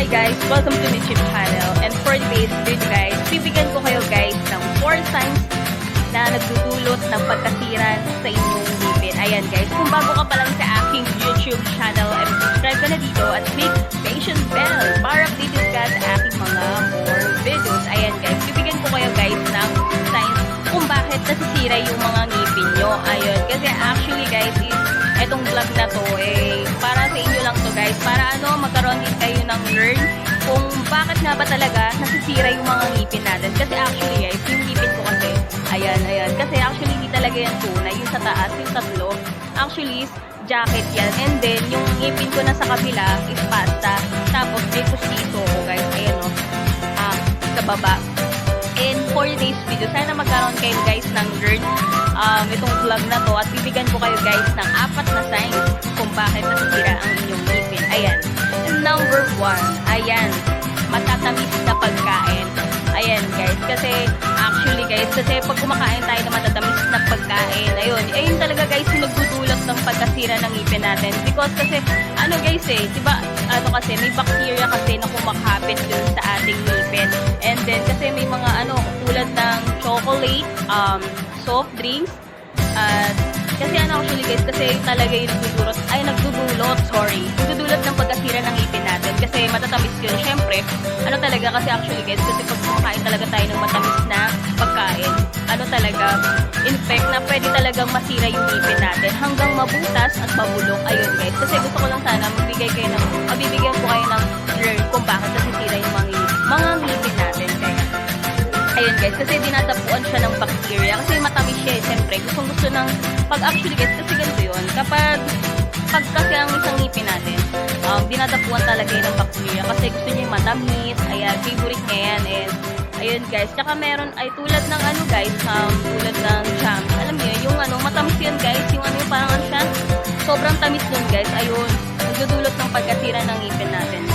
Hi guys, welcome to my channel. And for today's video guys, bibigyan ko kayo guys ng 4 signs na nagdudulot ng pagkasira sa inyong ngipin. Ayan guys, kung bago ka pa lang sa aking YouTube channel, ay subscribe ka na dito at click station bell para updated ka sa aking mga more videos. Ayan guys, bibigyan ko kayo guys ng signs kung bakit nasisira yung mga ngipin nyo. Ayun, kasi actually guys, is, etong vlog na to, eh, para sa inyo lang to guys. Para ano, magkaroon din kayo learn kung bakit nga ba talaga nasisira yung mga ngipin natin. Kasi actually guys, yung ngipin ko kasi, ayan, ayan. Kasi actually hindi talaga yan tunay. Yung sa taas, yung tatlo, actually jacket yan. And then, yung ngipin ko na sa kabila is pasta. Tapos, may pustiso ko guys. Ayan o. Ah, sa baba. And for today's video, sana magkaroon kayo guys ng learn um, itong vlog na to at bibigyan ko kayo guys ng apat na signs kung bakit nasisira ang inyong ngipin. Ayan. Number one, ayan, matatamis na pagkain. Ayan guys, kasi actually guys, kasi pag kumakain tayo ng matatamis na pagkain, ayun, ayun talaga guys yung nagdudulot ng pagkasira ng ngipin natin. Because kasi, ano guys eh, di ba, ano kasi, may bacteria kasi na kumakapit dun sa ating ngipin. And then, kasi may mga ano, tulad ng chocolate, um, soft drinks, at kasi ano actually guys, kasi talaga yung nagdudulot, ay nagdudulot, sorry, nagdudulot ng pagkasira ng ngipin natin. Kasi matatamis yun, syempre, ano talaga kasi actually guys, kasi pag kumakain talaga tayo ng matamis na pagkain, ano talaga, in fact, na pwede talagang masira yung ngipin natin hanggang mabutas at mabulok. Ayun guys, kasi gusto ko lang sana magbigay kayo ng, mabibigyan ko kayo ng learn kung bakit nasisira yung mga, mga ngipin natin. Kaya, Ayun guys, kasi dinatapuan siya ng bacteria. Kasi matamis siya eh, siyempre. Gustong gusto ng, pag actually guys, kasi ganito yun. Kapag, pag kasi ang isang ngipin natin, um, dinatapuan talaga yun ng bacteria. Kasi gusto niya yung matamis. Ayan, favorite niya yan. And, ayun guys, tsaka meron, ay tulad ng ano guys, um, tulad ng jam. Alam niyo, yung ano, matamis yun guys. Yung ano, yung parang ano siya, sobrang tamis nun guys. Ayun, nagdudulot ng pagkasira ng ngipin natin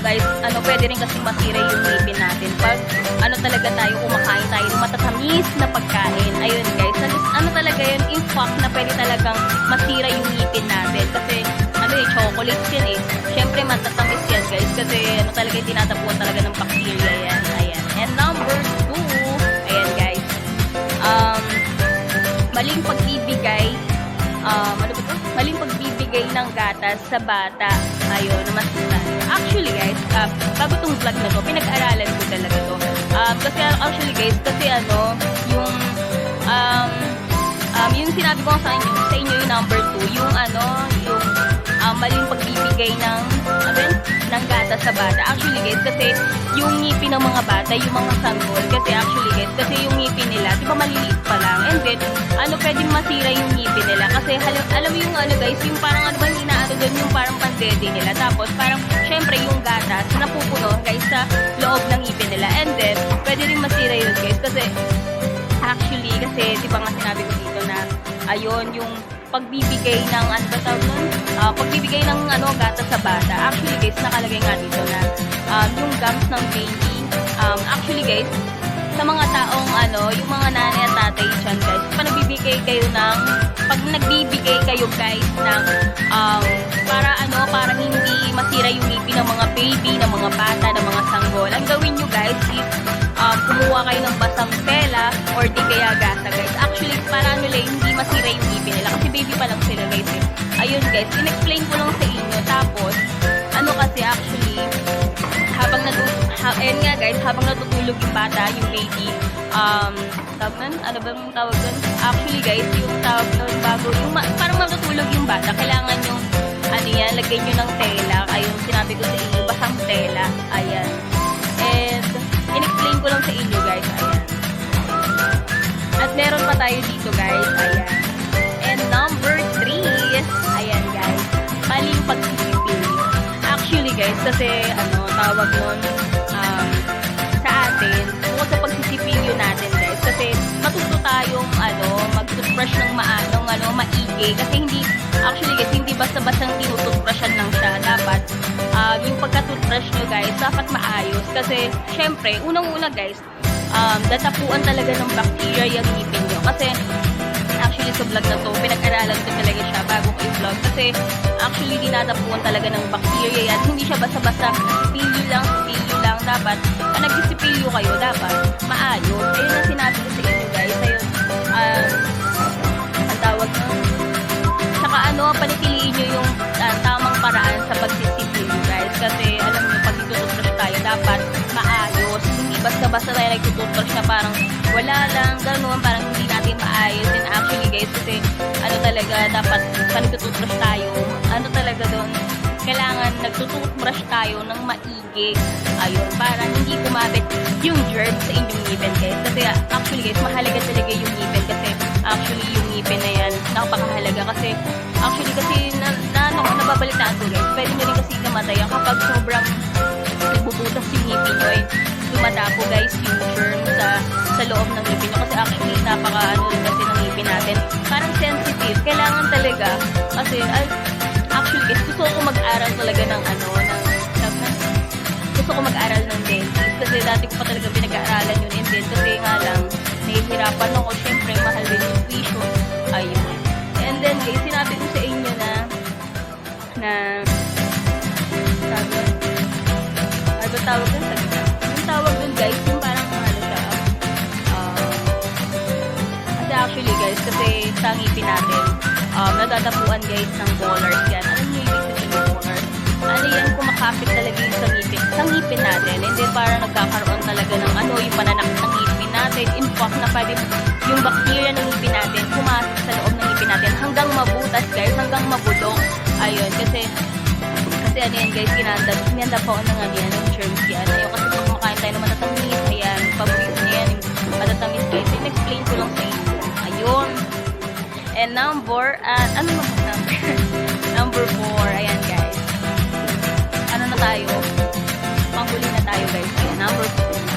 guys, ano pwede rin kasi masira yung ngipin natin pag ano talaga tayo kumakain tayo ng matatamis na pagkain. Ayun guys, ano, talaga yun, in fact na pwede talagang masira yung ngipin natin kasi ano eh, chocolate yan eh. Syempre matatamis yan guys kasi ano talaga tinatapuan talaga ng bacteria yan. Ayan. And number two, ayan guys, um, maling pagbibigay um, ano ba to? Maling pagbibigay ng gatas sa bata. Ayun, masita. Actually guys, uh, bago tong vlog na to, pinag-aralan ko talaga to. Um, kasi actually guys, kasi ano, yung um, um, yung sinabi ko sa inyo, sa inyo yung number 2, yung ano, yung um, maling pagbibigay ng, ano yun? ng gatas sa bata. Actually guys, kasi yung ngipin ng mga bata, yung mga sanggol, kasi actually guys, kasi yung ngipin nila, di ba maliliit pa lang, and then, ano, pwedeng masira yung ngipin nila, kasi alam, alam yung ano guys, yung parang ano ba, inaano doon, yung parang pandede nila, tapos parang, syempre yung gatas, napupuno guys sa loob ng ngipin nila, and then, pwede rin masira yun guys, kasi, actually, kasi, di ba nga sinabi ko dito na, ayun, yung pagbibigay ng ano ba tawag nun? Ah, pagbibigay ng ano gatas sa bata. Actually guys, nakalagay nga dito na um, yung gums ng baby. Um, actually guys, sa mga taong ano, yung mga nanay at tatay dyan guys, pag nagbibigay kayo ng, pag nagbibigay kayo guys ng, um, para ano, para hindi masira yung ngipin ng mga baby, ng mga bata, ng mga sanggol, ang gawin nyo guys is, um, kumuha kayo ng basang tela or di kaya gasa guys. Actually, para ano lang, hindi masira yung ngipin nila kasi baby pa lang sila guys. Eh. Ayun guys, in-explain ko lang sa inyo. Tapos, ano kasi actually, habang natutulog, ha, nga guys, habang natutulog yung bata, yung baby, um, tawag nun? Ano bang tawag nun? Actually guys, yung tawag nun, bago, yung ma- parang matutulog yung bata, kailangan yung, ano yan, lagay nyo ng tela, ayun, sinabi ko sa inyo, basang tela, ayan. And, in-explain ko lang sa inyo guys, ayan. At meron pa tayo dito guys, ayan. And number three, ayan guys, maling pagsisipil. Actually guys, kasi ano, tawag nun, sa pagsisipilyo natin guys, kasi matuto tayong ano, mag-toothbrush ng maanong, ano, maigi. Kasi hindi, actually guys, hindi basta-bastang tinutoothbrushan lang siya. Dapat, uh, yung pagka-toothbrush nyo guys, dapat maayos. Kasi, syempre, unang-una guys, um, datapuan talaga ng bacteria yung ngipin nyo. Kasi, actually sa vlog na to, pinag-aralan ko talaga siya bago ko i-vlog. Kasi actually dinadapuan talaga ng bacteria yan. Hindi siya basta-basta sipilyo lang, sipilyo lang. Dapat, pag nagsisipilyo kayo, dapat maayos. Ayun ang sinabi ko sa inyo guys. Ayun, um, ang tawag ng Saka ano, panitiliin nyo yung ah, tamang paraan sa pagsisipilyo guys. Kasi alam nyo, pag itututbrush tayo, dapat maayos. Hindi basta-basta tayo nagtututbrush na parang wala lang, ganun, parang hindi natin maayos. And actually guys, kasi ano talaga, dapat pag nagtututbrush tayo, ano talaga doon, kailangan nagtututbrush tayo ng maigi. Ayun, para hindi kumapit yung germ sa inyong ngipin guys. Kasi ah, actually guys, mahalaga talaga yung ngipin kasi actually yung ngipin na yan, napakahalaga kasi actually kasi na, na ano nababalitaan ko guys, pwede nyo rin kasi kamatayan kapag sobrang nagbubutas yung ngipin nyo eh. Dumadapo guys yung germ sa sa loob ng ngipin nyo kasi actually napaka ano kasi ng ngipin natin. Parang sensitive, kailangan talaga kasi ay, talaga ng ano, ng, ng, gusto ko mag-aral ng dentist. Kasi dati ko pa talaga pinag-aaralan yun and then kasi nga lang. Nahihirapan ako syempre mahal din yung tuition ayun. And then guys sinabi ko sa inyo na na sabi ano ba tawag dun? Sa yung tawag dun guys yung parang ano siya ah, kasi actually guys kasi sa ngipin natin um, natatapuan guys ng dollars yan yan, kumakapit talaga yung sa ngipin, sa ngipin natin. And then parang nagkakaroon talaga ng ano, yung pananak ng ngipin natin. In fact, na pwede yung bacteria ng ngipin natin pumasok sa loob ng ngipin natin hanggang mabutas guys, hanggang mabulok. Ayun, kasi kasi ano yan guys, kinanda, kinanda po ng ano yan, ng germs yan. Ayun, kasi kung kumakain tayo ng matatamis, ayan, paborito niya yan, matatamis guys. Yung explain ko lang sa inyo. Ayun. And number, uh, ano na po number? number 4, ayan na tayo? Panghuli na tayo guys. Ayun, number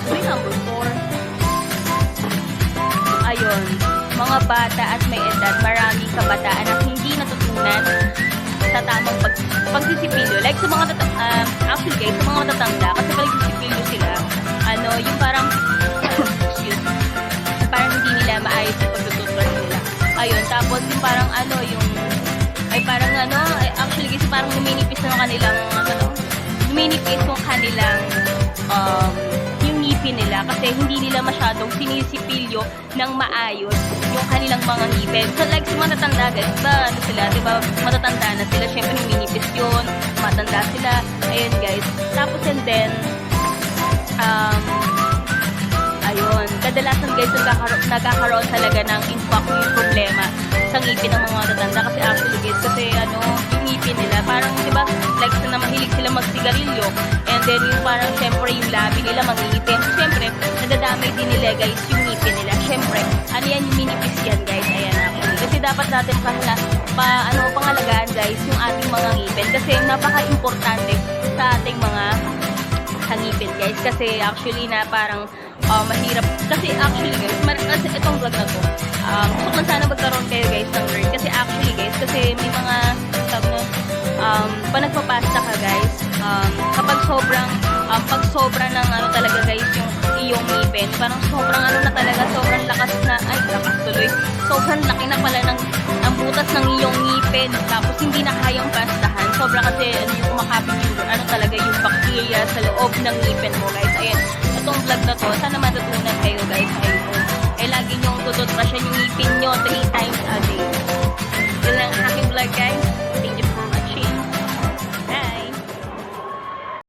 4. Uy, number 4. Ayun, mga bata at may edad, maraming kabataan at hindi natutunan sa tamang pag pagsisipilyo. Like sa mga tata- um, actually guys, sa mga matatanda, kasi pag sila, ano, yung parang, excuse parang hindi nila maayos yung pagtututbrush nila. Ayun, tapos yung parang ano, yung ay parang ano, ay, actually kasi parang luminipis yung kanilang, ano, luminipis yung kanilang, um, yung ngipin nila kasi hindi nila masyadong sinisipilyo ng maayos yung kanilang mga ngipin. So like sa mga tatanda guys, ba, ano sila, di ba, matatanda na sila, syempre luminipis yun, matanda sila, ayun guys. Tapos and then, um, ayun, kadalasan guys nagkakaroon, nagkakaroon talaga ng impact yung problema sa ngipin ng mga matatanda. Kasi actually guys kasi ano magsigarilyo. And then yung parang syempre yung labi nila mangiitim syempre nadadamay din nila guys yung ngipin nila. Syempre ano yan yung minipis yan guys. Ayan actually kasi dapat natin pahala pa ano pangalagaan guys yung ating mga ngipin. Kasi napaka-importante sa ating mga hangipin guys. Kasi actually na parang uh, mahirap. Kasi actually guys mar- kasi itong vlog na to um, gusto ko sana magkaroon kayo guys ng learn. Kasi actually guys kasi may mga sabi na um, pag sobrang um, pag sobra ng ano talaga guys yung iyong ngipin parang sobrang ano na talaga sobrang lakas na ay lakas tuloy. Sobrang laki na pala ng ang butas ng iyong ngipin. Tapos hindi na kayang pastahan. Sobra kasi ano yung kumakapit yung ano talaga yung bacteria sa loob ng ngipin mo guys. Ayan itong vlog na to sana matutunan kayo guys. Ayun eh lagi nyong tututbrushan yung ngipin nyo 3 times a day